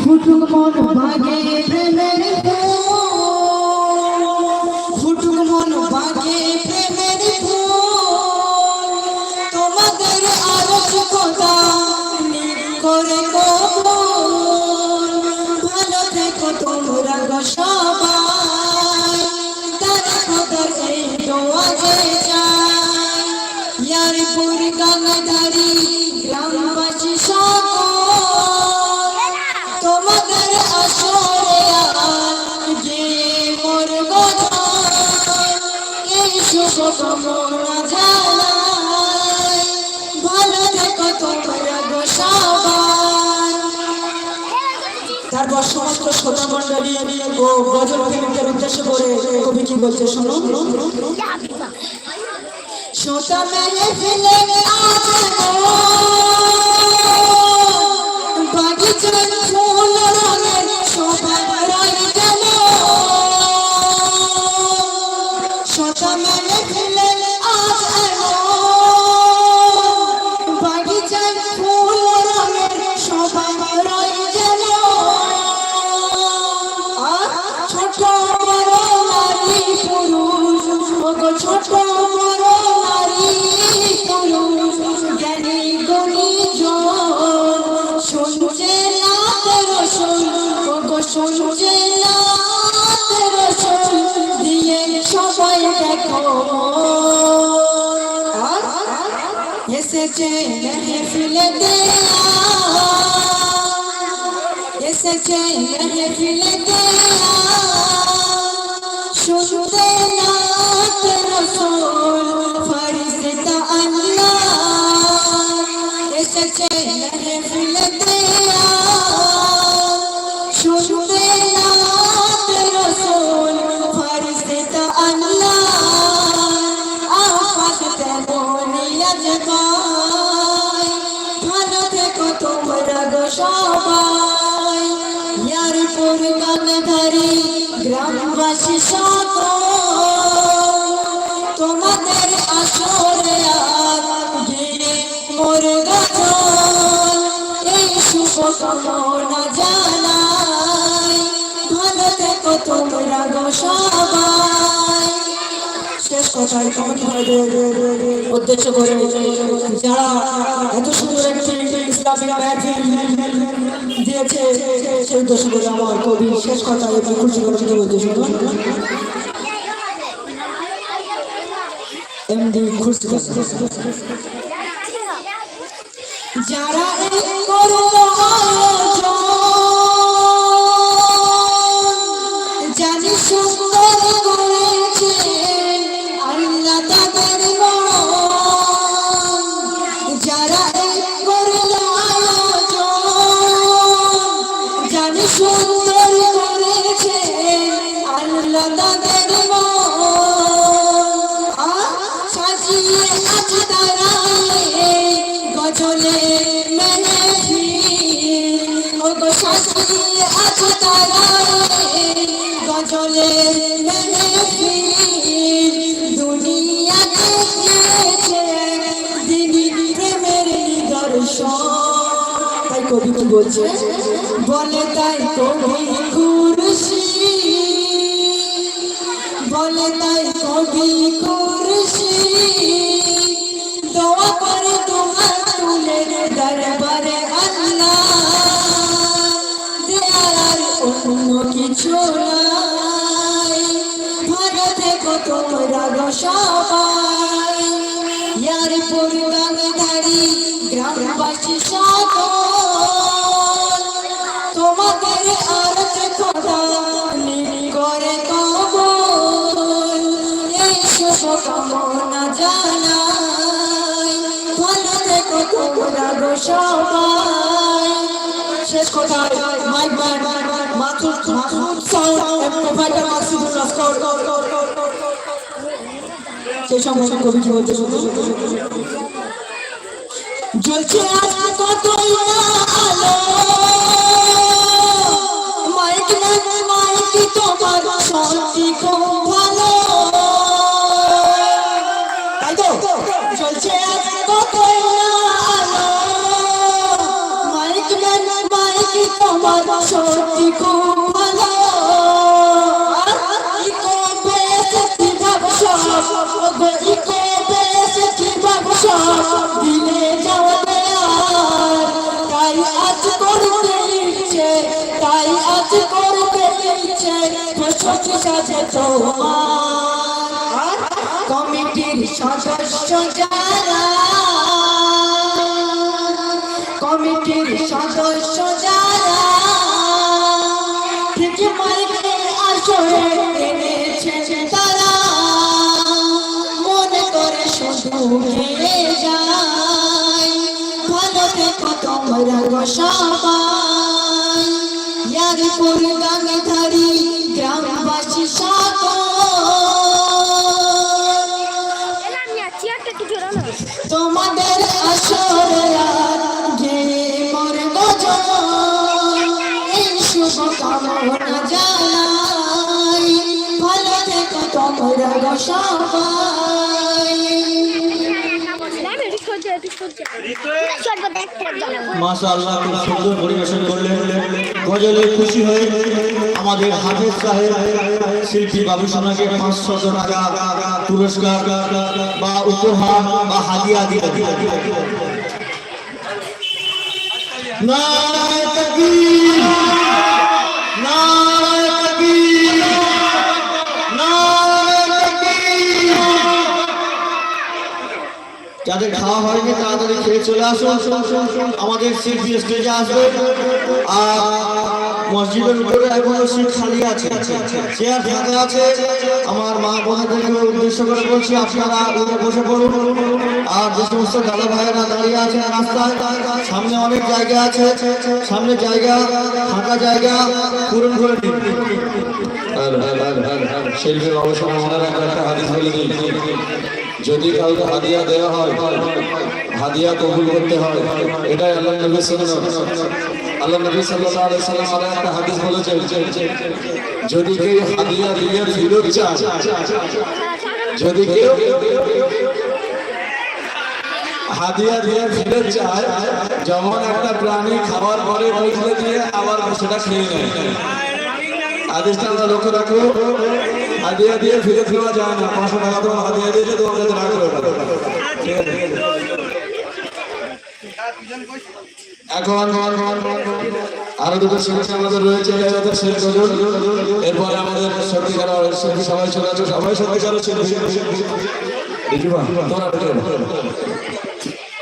ফুটুক মন ভাগে প্রেমের ফুল তারপর সমস্ত শ্রোতা মন্ডলী ও গজল প্রেমিকের উদ্দেশ্য করে কবি কি বলছে শোনো ফেলে বাগিচার ছোট বড় নারী পুরুষ জ্ঞানী গণী জন শুনছে লাতের শোন ওগো শুনছে দেখো এসেছে এসেছে তোমাদের আসরে আর গিয়ে মোর শেষ উদ্দেশ্য করে যারা এত সুন্দর একটি ইসলামিক দিয়েছে সেই উদ্দেশ্য করে আমার কবি শেষ কথা একটু যারা বলছে, বলে তাই কবি খুরশি, বলে তাই কবি খুরশি। দোয়া করে তোমার তুলে দরবারে আল্লাহ দেয়ার অন্য কিছু নাই। ভালো থেকো তোমরা গো সবাই। ইয়ার পরিবারধারী গ্রামবাসী সকল কামনা জানাই। ভালো থেকো তোমরা গো সবাই। শেষ কথায় mic man Mathur Mathur sound এবং প্রোভাইডার মাসুদুর লস্কর সেই সময় কবি কি বলতে শুধু জ্বলছে আজ কত আলো। ম্যান মাইক তোমার সত্যি খুব ভালো তাই তো চলছে আজ কত মাইক ম্যান মাইক কি তোমার সত্যি খুব ভালো ইকো বেশ কি গো ইকো বেশ কি ব্যবসা তোমার কমিটির সদস্য যারা, কমিটির সদস্য যারা, ঠিক মাইকে আসরে এনেছে তারা, মনে করে শুধু যায়। ভালো দেখো তোমরা সবাই দেখতে মাশাআল্লাহ, খুব সুন্দর পরিবেশন করলেন। গজলে খুশি হয়ে আমাদের হাফেজ সাহেব, শিল্পী বাবু সোনাকে পাঁচশত টাকা পুরস্কার বা উপহার বা হাদিয়া দিয়ে নারায় হয়নি তাড়াতাড়ি খেয়ে চলে আসুন আমাদের শিল্পী স্টেজে আসবে আর মসজিদের উপরে এখনও সিট খালি আছে চেয়ার ফাঁকা আছে আমার মা বোনদেরকে উদ্দেশ্য করে বলছি আপনারা উঠে বসে পড়ুন আর যে সমস্ত দাদা ভাইয়েরা দাঁড়িয়ে আছেন রাস্তায় সামনে অনেক জায়গা আছে সামনে জায়গা ফাঁকা জায়গা পূরণ করে দিন অবসর ওনারা একটা হাদিস বলে দিই যদি কাউকে হাদিয়া দেওয়া হয়, হাদিয়া কবুল করতে হয়, এটাই আল্লাহ নবী আল্লাহ নবী সাল্লাল্লাহু আলাইহি সাল্লাম একটা হাদিস বলেছেন, যদি কেউ হাদিয়া দিয়ে ফিরত চায়, যদি কেউ হাদিয়া দিয়ে ফিরত চায় যেমন একটা প্রাণী খাওয়ার পরে বইলে দিয়ে আবার সেটা খেয়ে নেয়। আদেশটা আমরা লক্ষ্য রাখব হাদিয়া দিয়ে ফিরে ফেরা যায় পাঁচশো টাকা তোমার হাদিয়া আছে এখন আরও দুটো শিক্ষা আমাদের রয়েছে এরপরে আমাদের সত্যিকার সবাই চলে আসবে সবাই সত্যিকার তোমরা।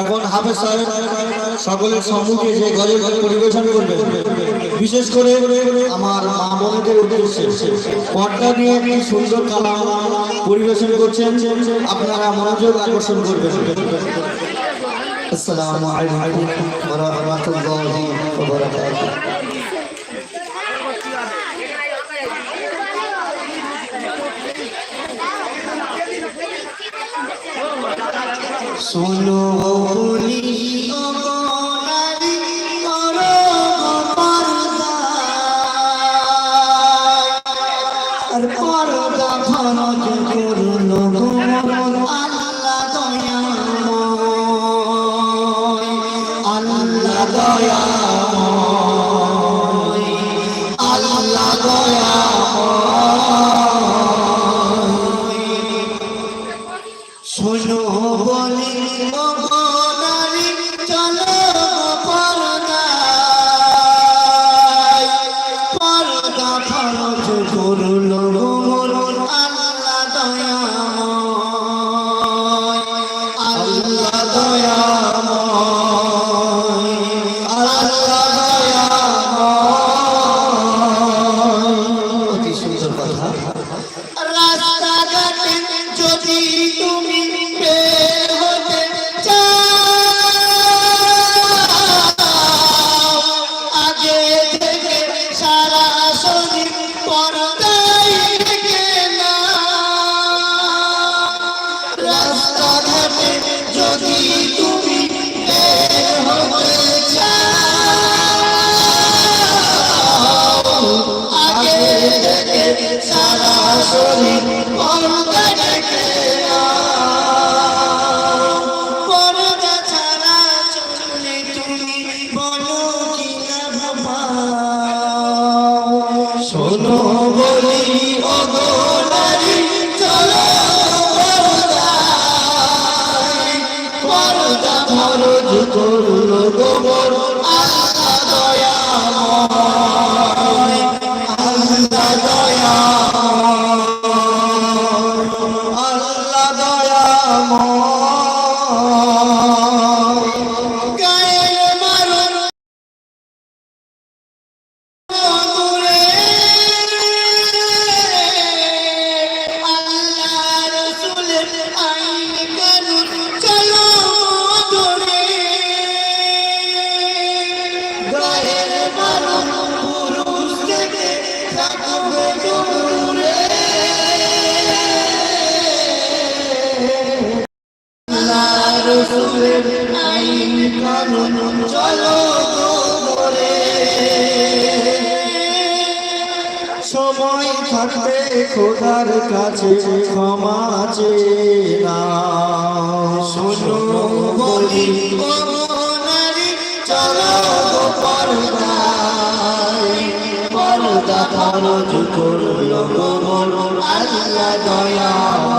এখন হাফেজ সাহেব সকলের সম্মুখে যে গজল পরিবেশন করবে, বিশেষ করে আমার মা উদ্দেশ্যে পর্দা নিয়ে একটি সুন্দর কালাম পরিবেশন করছেন, আপনারা মনোযোগ আকর্ষণ করবেন। আসসালামু আলাইকুম ওয়া রাহমাতুল্লাহি ওয়া বারাকাতুহু। শোনো বলি পর্দা করুন গোমর আল্লাহ দয়াময়। আল্লাহ দয়াময় Lord. সময় থাকতে খোদার কাছে, ক্ষমা না শোনো বলি চলো গো পর্দায়। পর্দা খরচ করল আল্লাহ দয়া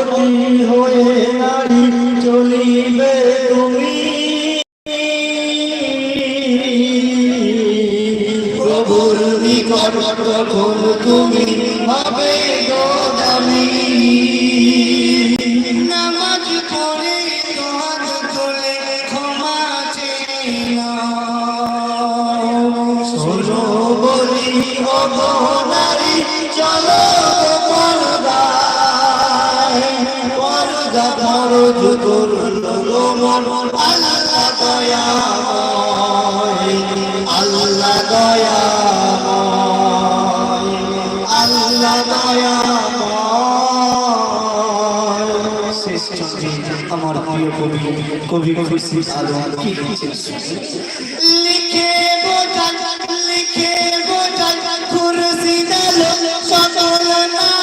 লজ্জাবতী হয়ে নারী চলিবে তুমি প্রভুর নিকট তখন তুমি হবে গোদামি নামাজ পড়ে হাত তোলে ক্ষমা চেয়ে নাও। শোনো বলি ও গো নারী, চলো আল্লাহ দয়াময় আল্লাহ দয়াময় আল্লাহ চোখে আমার প্রিয় কবি কবি খুশি আলম কি লিখে বোঝান লিখে বোঝান খুরশি ডালো সকল নারীকে